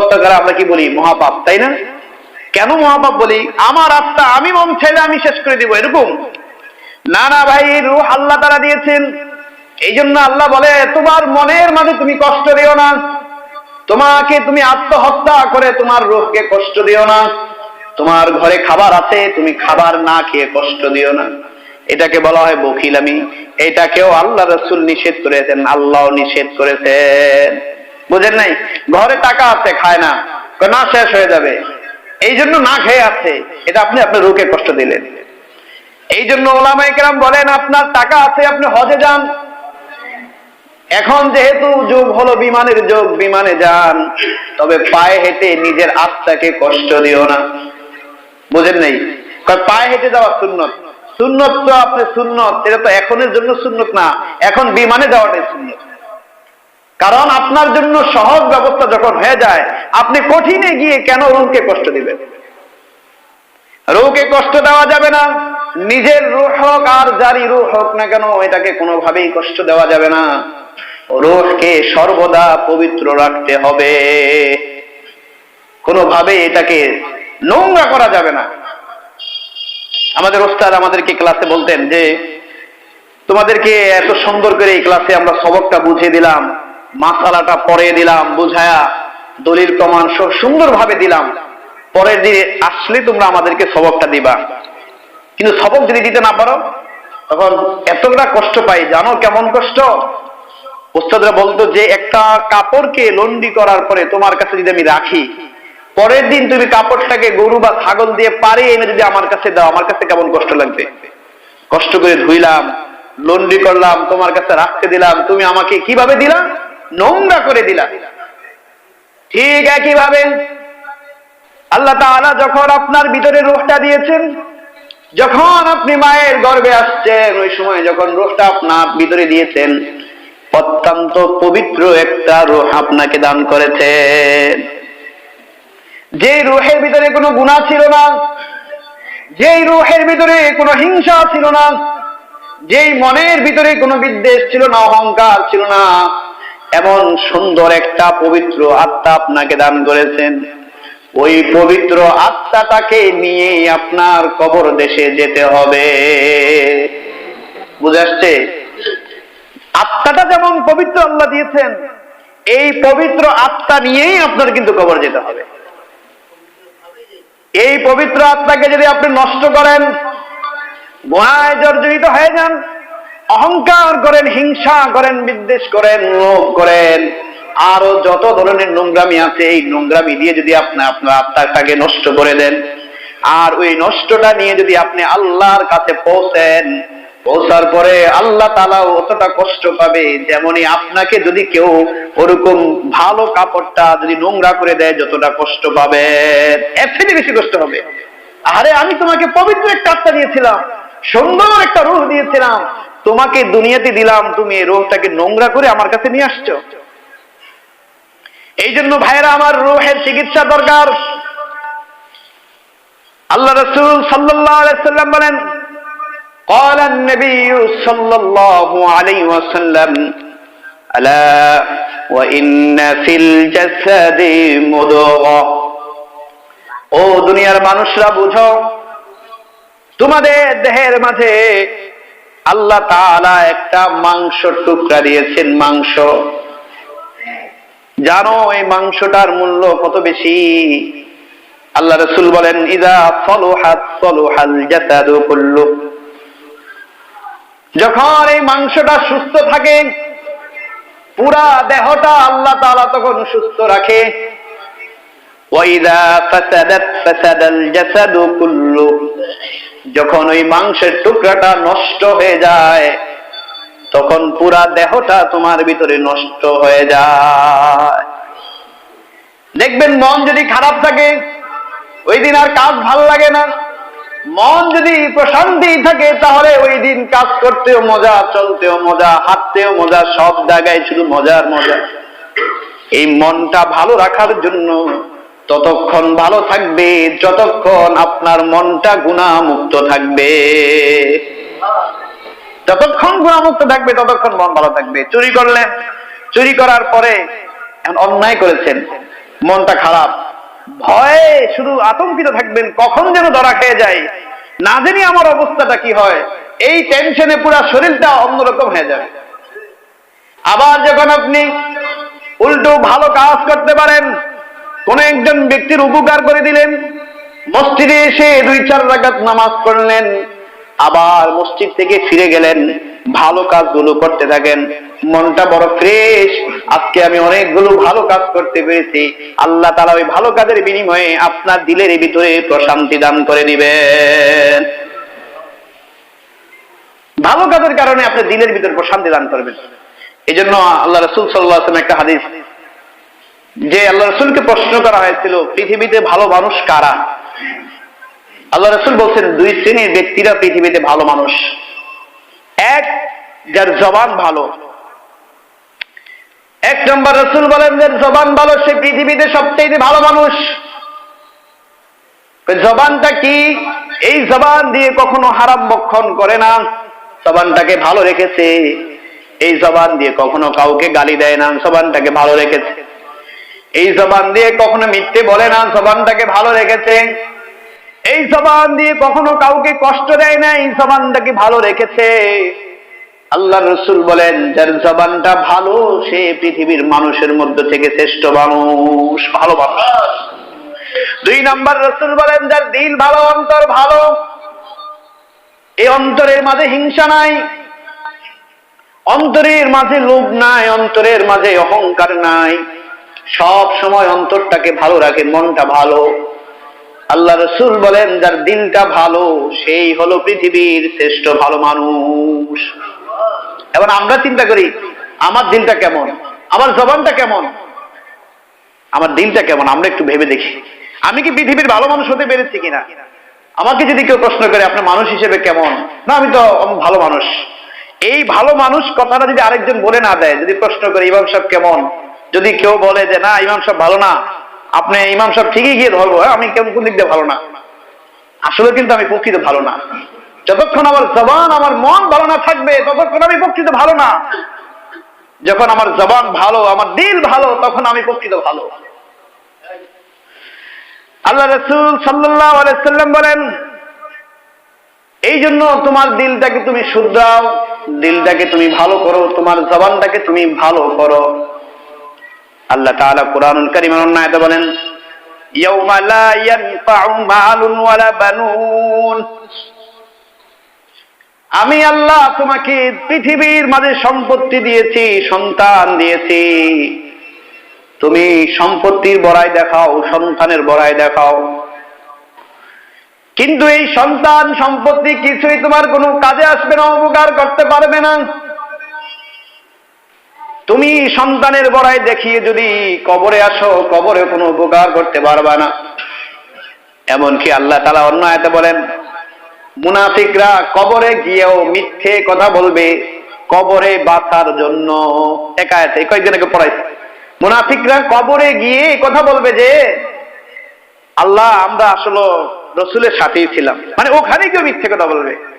আত্মহত্যা করা আমরা কি বলি, মহাপাপ, তাই না? কেন মহাপাপ বলি? আমার আত্মা আমি মন ছেলে আমি শেষ করে দিব, এরকম। না না, ভাই রুহ আল্লাহ তারা দিয়েছেন। এই জন্য আল্লাহ বলে, তোমার মনের মাঝে তুমি কষ্ট দিও না। তোমাকে তুমি আত্মহত্যা করে তোমার রোগকে কষ্ট দিও না। তোমার ঘরে খাবার আছে, তুমি খাবার না খেয়ে কষ্ট দিও না। এটাকে বলা হয় বকিলামি এটাকেও আল্লাহ রসুল নিষেধ করেছেন, আল্লাহ নিষেধ করেছেন। বুঝেন নাই? ঘরে টাকা আছে, খায় না। না, শেষ হয়ে যাবে। এই জন্য না খেয়ে আছে। এটা আপনি আপনার রোগকে কষ্ট দিলেন। এই জন্য ওলামাই কেরাম বলেন, আপনার টাকা আছে, আপনি হজে যান। এখন যেহেতু যুগ হলো বিমানের যুগ, বিমানে যান। তবে পায়ে হেঁটে নিজের আত্মাকে কষ্ট দিও না। বুঝেন নাই? পায়ে হেঁটে যাওয়া সুন্নত। সুন্নত তো আপনি সুন্নত, এটা তো এখনের জন্য সুন্নত না। এখন বিমানে যাওয়াটাই সুন্নত। কারণ আপনার জন্য সহজ ব্যবস্থা যখন হয়ে যায়, আপনি কঠিনে গিয়ে কেন রুহকে কষ্ট দিবেন? রুহকে কষ্ট দেওয়া যাবে না। নিজের রুহ হোক আর জারি রুহ হোক না কেন, এটাকে কোনোভাবেই কষ্ট দেওয়া যাবে না। রুহকে সর্বদা পবিত্র রাখতে হবে। কোনোভাবে এটাকে নোংরা করা যাবে না। আমাদের ওস্তাদ আমাদেরকে ক্লাসে বলতেন যে, তোমাদেরকে এত সুন্দর করে এই ক্লাসে আমরা সবকটা বুঝিয়ে দিলাম। মাসালাটা পরে দিলাম, বুঝায়া দলিল প্রমাণ সব সুন্দরভাবে দিলাম। পরের দিনে আসলে তোমরা আমাদেরকে সবকটা দিবা। কিন্তু সবক যদি দিতে না পারো, তখন এতটা কষ্ট পাই, জানো কেমন কষ্ট? ওস্তাদরা বলতো যে একটা কাপড়কে লন্ডি করার পরে তোমার কাছে যদি আমি রাখি, পরের দিন তুমি কাপড়টাকে গরু বা ছাগল দিয়ে পারে এনে যদি আমার কাছে দাও, আমার কাছে কেমন কষ্ট লাগবে? কষ্ট করে ধুইলাম, লন্ডি করলাম, তোমার কাছে রাখতে দিলাম, তুমি আমাকে কীভাবে দিলাম নোংরা করে দিলা ঠিক একইভাবে আল্লাহ তাআলা যখন আপনার ভিতরে রোহটা দিয়েছেন, যখন আপনি মায়ের গর্ভে আসছেন, ওই সময় যখন রোহটা আপনার ভিতরে দিয়েছেন, অত্যন্ত পবিত্র একটা রোহ আপনাকে দান করেছেন যে রুহের ভিতরে কোনো গুণা ছিল না, যেই রোহের ভিতরে কোনো হিংসা ছিল না, যেই মনের ভিতরে কোনো বিদ্বেষ ছিল না, অহংকার ছিল না এমন সুন্দর একটা পবিত্র আত্মা আপনাকে দান করেছেন। ওই পবিত্র আত্মাটাকে নিয়ে আপনার কবর দেশে যেতে হবে। বুঝে আসছে? আত্মাটা যেমন পবিত্র আল্লাহ দিয়েছেন, এই পবিত্র আত্মা নিয়েই আপনার কিন্তু কবর যেতে হবে। এই পবিত্র আত্মাকে যদি আপনি নষ্ট করেন গুণায় জর্জরিত হয়ে যান অহংকার করেন, হিংসা করেন, বিদ্বেষ করেন, লোভ করেন। আরও যত ধরনের নোংরামি আছে, এই নোংরামি দিয়ে যদি আপনি আপনার আত্মাটাকে নষ্ট করে দেন। আর ওই নষ্টটা নিয়ে যদি আপনি আল্লাহর কাছে পৌঁছেন, পৌঁছার পরে আল্লাহ তালা অতটা কষ্ট পাবে যেমনই আপনাকে যদি কেউ ওরকম ভালো কাপড়টা যদি নোংরা করে দেয়, যতটা কষ্ট পাবে এর থেকে বেশি কষ্ট হবে। আরে আমি তোমাকে পবিত্র একটা আত্মা দিয়েছিলাম, সুন্দর একটা রূহ দিয়েছিলাম তোমাকে দুনিয়াতে দিলাম তুমি এই রোহটাকে নোংরা করে আমার কাছে নিয়ে আসছো এই জন্য ভাইরা আমার রোহের চিকিৎসা দরকার আল্লাহ রসুল সাল্লাম বলেন قال النبي صلى الله عليه وسلم ألا وإن في الجسد مضغة ও দুনিয়ার মানুষরা বুঝো তোমাদের দেহের মাঝে আল্লাহ তাআলা একটা মাংস টুকরা দিয়েছেন, মাংস। জানো, এই মাংসটার মূল্য কত বেশি? আল্লাহ রসুল বলেন, ইদা সলোহাত সলোহাল জাসাদু কুল্লু। যখন এই মাংসটা সুস্থ থাকে, পুরা দেহটা আল্লাহ তাআলা তখন সুস্থ রাখে। ওয়াইদা ফাসাদাত ফাসাদাল জাসাদু কুল্লু। যখন ওই মাংসের টুকরাটা নষ্ট হয়ে যায়, তখন পুরা দেহটা তোমার ভিতরে নষ্ট হয়ে যায়। দেখবেন মন যদি খারাপ থাকে, ওই দিন আর কাজ ভালো লাগে না। মন যদি প্রশান্তি থাকে, তাহলে ওই দিন কাজ করতেও মজা, চলতেও মজা, হাঁটতেও মজা, সব জায়গায় শুধু মজার মজা। এই মনটা ভালো রাখার জন্য ততক্ষণ ভালো থাকবে, যতক্ষণ আপনার মনটা গুণামুক্ত থাকবে। যতক্ষণ গুণামুক্ত থাকবে, ততক্ষণ মন ভালো থাকবে। চুরি করলেন চুরি করার পরে অন্যায় করেছেন, মনটা খারাপ। ভয়ে শুধু আতঙ্কিত থাকবেন, কখন যেন ধরা খেয়ে যায়। না জানি আমার অবস্থাটা কি হয়, এই টেনশনে পুরা শরীরটা অন্যরকম হয়ে যাবে। আবার যখন আপনি উল্টো ভালো কাজ করতে পারেন কোন একজন ব্যক্তির উপকার করে দিলেন? মসজিদে এসে দুই, চার রাকাত নামাজ পড়লেন, আবার মসজিদ থেকে ফিরে গেলেন, ভালো কাজগুলো করতে থাকেন। মনটা বড় ফ্রেশ। আজকে আমি অনেকগুলো ভালো কাজ করতে পেরেছি। আল্লাহ তালা ওই ভালো কাজের বিনিময়ে আপনার দিলের ভিতরে প্রশান্তি দান করে নিবেন। ভালো কাজের কারণে আপনি দিলের ভিতরে প্রশান্তি দান করবেন। এই জন্য আল্লাহ রসুল সাল্লাহ একটা হাদিস যে আল্লাহ রসুলকে প্রশ্ন করা হয়েছিল, পৃথিবীতে ভালো মানুষ কারা? আল্লাহ রসুল বলছেন, দুই শ্রেণির ব্যক্তিরা পৃথিবীতে ভালো মানুষ। এক, যার জবান ভালো। এক নম্বর রসুল বলেন যে, জবান ভালো, সে পৃথিবীতে সবচেয়ে ভালো মানুষ। জবানটা কি? এই জবান দিয়ে কখনো হারাম বক্ষণ করে না। জবানটাকে ভালো রেখেছে। এই জবান দিয়ে কখনো কাউকে গালি দেয় না। জবানটাকে ভালো রেখেছে। এই জবান দিয়ে কখনো মিথ্যে বলে না, জবানটাকে ভালো রেখেছে। এই জবান দিয়ে কখনো কাউকে কষ্ট দেয় না, এই জবানটাকে ভালো রেখেছে। আল্লাহ রসুল বলেন, যার জবানটা ভালো, সে পৃথিবীর মানুষের মধ্যে থেকে শ্রেষ্ঠ মানুষ, ভালো মানুষ। দুই নম্বর রসুল বলেন, যার দিল ভালো, অন্তর ভালো এই অন্তরের মাঝে হিংসা নাই। অন্তরের মাঝে লোভ নাই, অন্তরের মাঝে অহংকার নাই। সব সময় অন্তরটাকে ভালো রাখে, মনটা ভালো। আল্লাহ রসুল বলেন, যার দিলটা ভালো, সেই হলো পৃথিবীর শ্রেষ্ঠ ভালো মানুষ। এবার আমরা চিন্তা করি, আমার দিলটা কেমন? আমার জবানটা কেমন? আমার দিলটা কেমন? আমরা একটু ভেবে দেখি। আমি কি পৃথিবীর ভালো মানুষ হতে পেরেছি কিনা? আমাকে যদি কেউ প্রশ্ন করে, আপনার মানুষ হিসেবে কেমন? না, আমি তো ভালো মানুষ। এই ভালো মানুষ কথাটা যদি আরেকজন বলে না দেয়, যদি প্রশ্ন করে, ইমাম সাহেব কেমন? যদি কেউ বলে যে না ইমাম সাহেব ভালো না আপনি ইমাম সাহেব ঠিকই গিয়ে ধরবো হ্যাঁ, আমি কেমন কোন দিক দিয়ে ভালো না। আসলে কিন্তু আমি প্রকৃত ভালো না। যতক্ষণ আমার জবান আমার মন ভালো না থাকবে ততক্ষণ আমি প্রকৃত ভালো না। যখন আমার জবান ভালো আমার দিল ভালো তখন আমি প্রকৃত ভালো। আল্লাহ রসুল সাল্লাহ আলাইসাল্লাম বলেন এই জন্য তোমার দিলটাকে তুমি শুধরাও দিলটাকে তুমি ভালো করো তোমার জবানটাকে তুমি ভালো করো। আল্লাহ তাআলা কোরআনুল কারীমের অন্যায়তে বলেন, ইয়াউমা লা ইয়ানফাউ মালুন ওয়ালা বানুন। আমি আল্লাহ তোমাকে পৃথিবীর মাঝে সম্পত্তি দিয়েছি, সন্তান দিয়েছি। তুমি সম্পত্তির বড়াই দেখাও, সন্তানের বড়াই দেখাও। কিন্তু এই সন্তান সম্পত্তি কিছুই তোমার কোনো কাজে আসবে না, উপকার করতে পারবে না। তুমি সন্তানের বড়াই দেখিয়ে যদি কবরে আসো, কবরে কোনো উপকার করতে পারবা না। এমনকি আল্লাহ তালা অন্য আয়তে বলেন, মুনাফিকরা কবরে গিয়েও মিথ্যে কথা বলবে, কবরে বাঁচার জন্য। একায়তে কয়েকদিন আগে পড়াইছে মুনাফিকরা কবরে গিয়ে কথা বলবে যে, আল্লাহ, আমরা আসলে রসুলের সাথেই ছিলাম। মানে ওখানে কেউ মিথ্যে কথা বলবে।